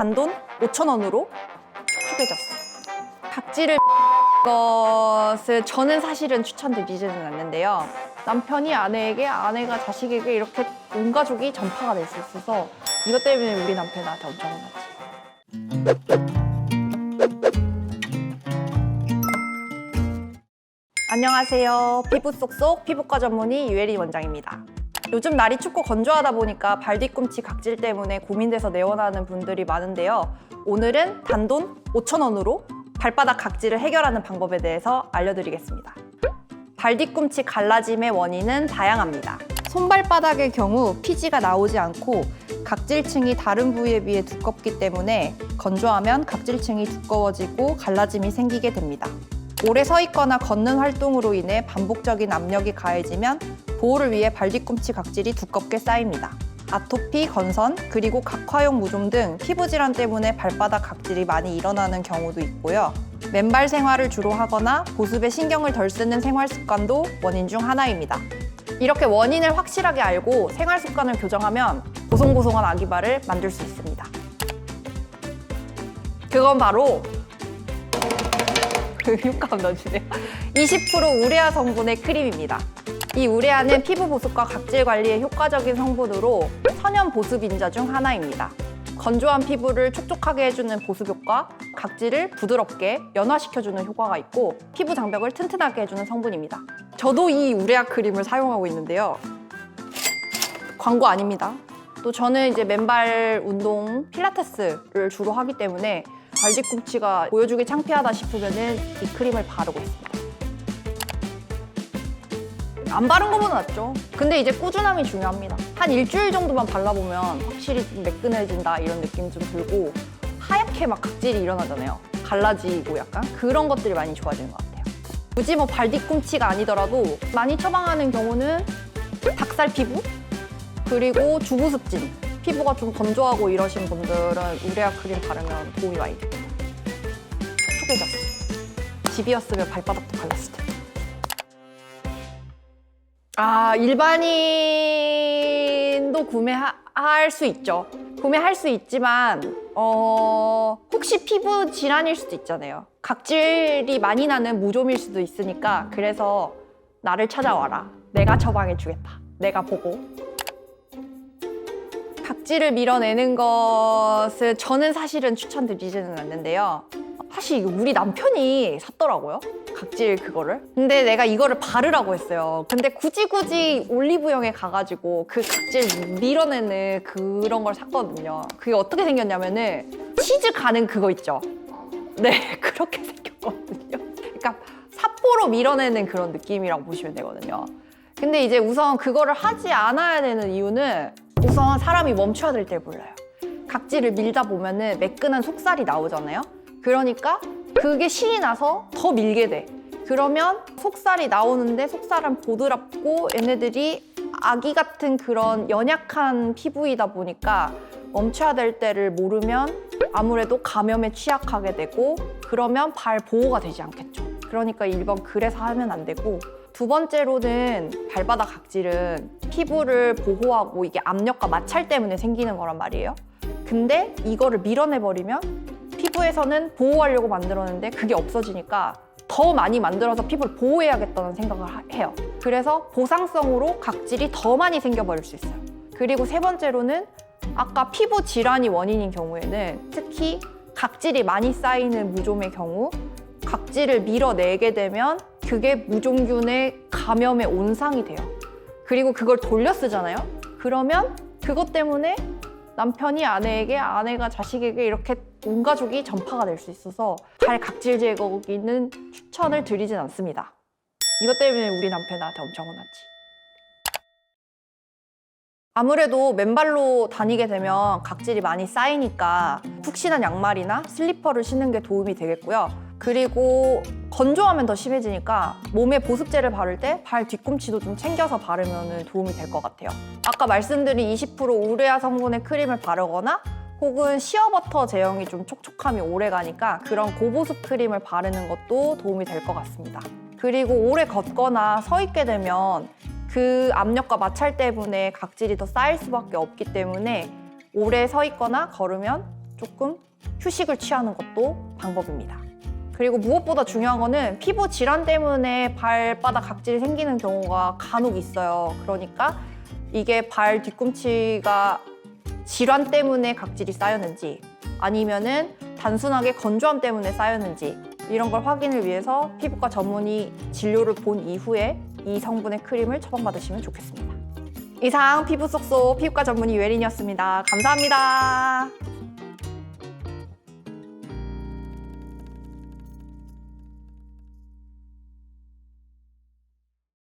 단돈 5,000원으로 촉촉해졌어. 각질을 것을 저는 사실은 추천드리지는 않는데요. 남편이 아내에게, 아내가 자식에게 이렇게 온 가족이 전파가 될 수 있어서 이것 때문에 우리 남편 나한테 엄청 혼났지. 안녕하세요. 피부 쏙쏙 피부과 전문의 유혜리 원장입니다. 요즘 날이 춥고 건조하다 보니까 발 뒤꿈치 각질 때문에 고민돼서 내원하는 분들이 많은데요. 오늘은 단돈 5,000원으로 발바닥 각질을 해결하는 방법에 대해서 알려드리겠습니다. 발 뒤꿈치 갈라짐의 원인은 다양합니다. 손발바닥의 경우 피지가 나오지 않고 각질층이 다른 부위에 비해 두껍기 때문에 건조하면 각질층이 두꺼워지고 갈라짐이 생기게 됩니다. 오래 서 있거나 걷는 활동으로 인해 반복적인 압력이 가해지면 보호를 위해 발 뒤꿈치 각질이 두껍게 쌓입니다. 아토피, 건선, 그리고 각화용 무좀 등 피부 질환 때문에 발바닥 각질이 많이 일어나는 경우도 있고요. 맨발 생활을 주로 하거나 보습에 신경을 덜 쓰는 생활 습관도 원인 중 하나입니다. 이렇게 원인을 확실하게 알고 생활 습관을 교정하면 보송보송한 아기발을 만들 수 있습니다. 그건 바로 그 효과음 넣어주세요. 20% 우레아 성분의 크림입니다. 이 우레아는 피부 보습과 각질 관리에 효과적인 성분으로 천연 보습 인자 중 하나입니다. 건조한 피부를 촉촉하게 해주는 보습 효과, 각질을 부드럽게 연화시켜주는 효과가 있고 피부 장벽을 튼튼하게 해주는 성분입니다. 저도 이 우레아 크림을 사용하고 있는데요. 광고 아닙니다. 또 저는 이제 맨발 운동 필라테스를 주로 하기 때문에 발 뒤꿈치가 보여주기 창피하다 싶으면은 이 크림을 바르고 있습니다. 안 바른 거보다 낫죠. 근데 이제 꾸준함이 중요합니다. 한 일주일 정도만 발라보면 확실히 좀 매끈해진다 이런 느낌 좀 들고 하얗게 막 각질이 일어나잖아요. 갈라지고 약간 그런 것들이 많이 좋아지는 것 같아요. 굳이 뭐 발 뒤꿈치가 아니더라도 많이 처방하는 경우는 닭살 피부 그리고 주부습진 피부가 좀 건조하고 이러신 분들은 우레아 크림 바르면 도움이 많이 됩니다. 촉촉해졌어. 집이었으면 발바닥도 갈랐을 텐데. 아, 일반인도 구매할 수 있죠. 구매할 수 있지만, 어, 혹시 피부 질환일 수도 있잖아요. 각질이 많이 나는 무좀일 수도 있으니까, 그래서 나를 찾아와라. 내가 처방해 주겠다. 내가 보고. 각질을 밀어내는 것을 저는 사실은 추천드리지는 않는데요. 사실 우리 남편이 샀더라고요. 각질 그거를. 근데 내가 이거를 바르라고 했어요. 근데 굳이 굳이 올리브영에 가가지고 그 각질 밀어내는 그런 걸 샀거든요. 그게 어떻게 생겼냐면은 치즈 가는 그거 있죠. 네, 그렇게 생겼거든요. 그러니까 사포로 밀어내는 그런 느낌이라고 보시면 되거든요. 근데 이제 우선 그거를 하지 않아야 되는 이유는 우선 사람이 멈춰야 될 때 몰라요. 각질을 밀다 보면은 매끈한 속살이 나오잖아요. 그러니까 그게 신이 나서 더 밀게 돼. 그러면 속살이 나오는데 속살은 보드랍고 얘네들이 아기 같은 그런 연약한 피부이다 보니까 멈춰야 될 때를 모르면 아무래도 감염에 취약하게 되고 그러면 발 보호가 되지 않겠죠. 그러니까 1번 그래서 하면 안 되고 두 번째로는 발바닥 각질은 피부를 보호하고 이게 압력과 마찰 때문에 생기는 거란 말이에요. 근데 이거를 밀어내버리면 피부에서는 보호하려고 만들었는데 그게 없어지니까 더 많이 만들어서 피부를 보호해야겠다는 생각을 하- 해요. 그래서 보상성으로 각질이 더 많이 생겨버릴 수 있어요. 그리고 세 번째로는 아까 피부 질환이 원인인 경우에는 특히 각질이 많이 쌓이는 무좀의 경우 각질을 밀어내게 되면 그게 무좀균의 감염의 온상이 돼요. 그리고 그걸 돌려 쓰잖아요. 그러면 그것 때문에 남편이 아내에게, 아내가 자식에게 이렇게 온 가족이 전파가 될 수 있어서 발 각질 제거기는 추천을 드리진 않습니다. 이것 때문에 우리 남편 나한테 엄청 혼났지. 아무래도 맨발로 다니게 되면 각질이 많이 쌓이니까 푹신한 양말이나 슬리퍼를 신는 게 도움이 되겠고요. 그리고 건조하면 더 심해지니까 몸에 보습제를 바를 때 발 뒤꿈치도 좀 챙겨서 바르면 도움이 될 것 같아요. 아까 말씀드린 20% 우레아 성분의 크림을 바르거나 혹은 시어버터 제형이 좀 촉촉함이 오래 가니까 그런 고보습 크림을 바르는 것도 도움이 될 것 같습니다. 그리고 오래 걷거나 서 있게 되면 그 압력과 마찰 때문에 각질이 더 쌓일 수밖에 없기 때문에 오래 서 있거나 걸으면 조금 휴식을 취하는 것도 방법입니다. 그리고 무엇보다 중요한 거는 피부 질환 때문에 발바닥 각질이 생기는 경우가 간혹 있어요. 그러니까 이게 발 뒤꿈치가 질환 때문에 각질이 쌓였는지 아니면은 단순하게 건조함 때문에 쌓였는지 이런 걸 확인을 위해서 피부과 전문의 진료를 본 이후에 이 성분의 크림을 처방받으시면 좋겠습니다. 이상 피부 쏙쏙 피부과 전문의 유혜린이었습니다. 감사합니다.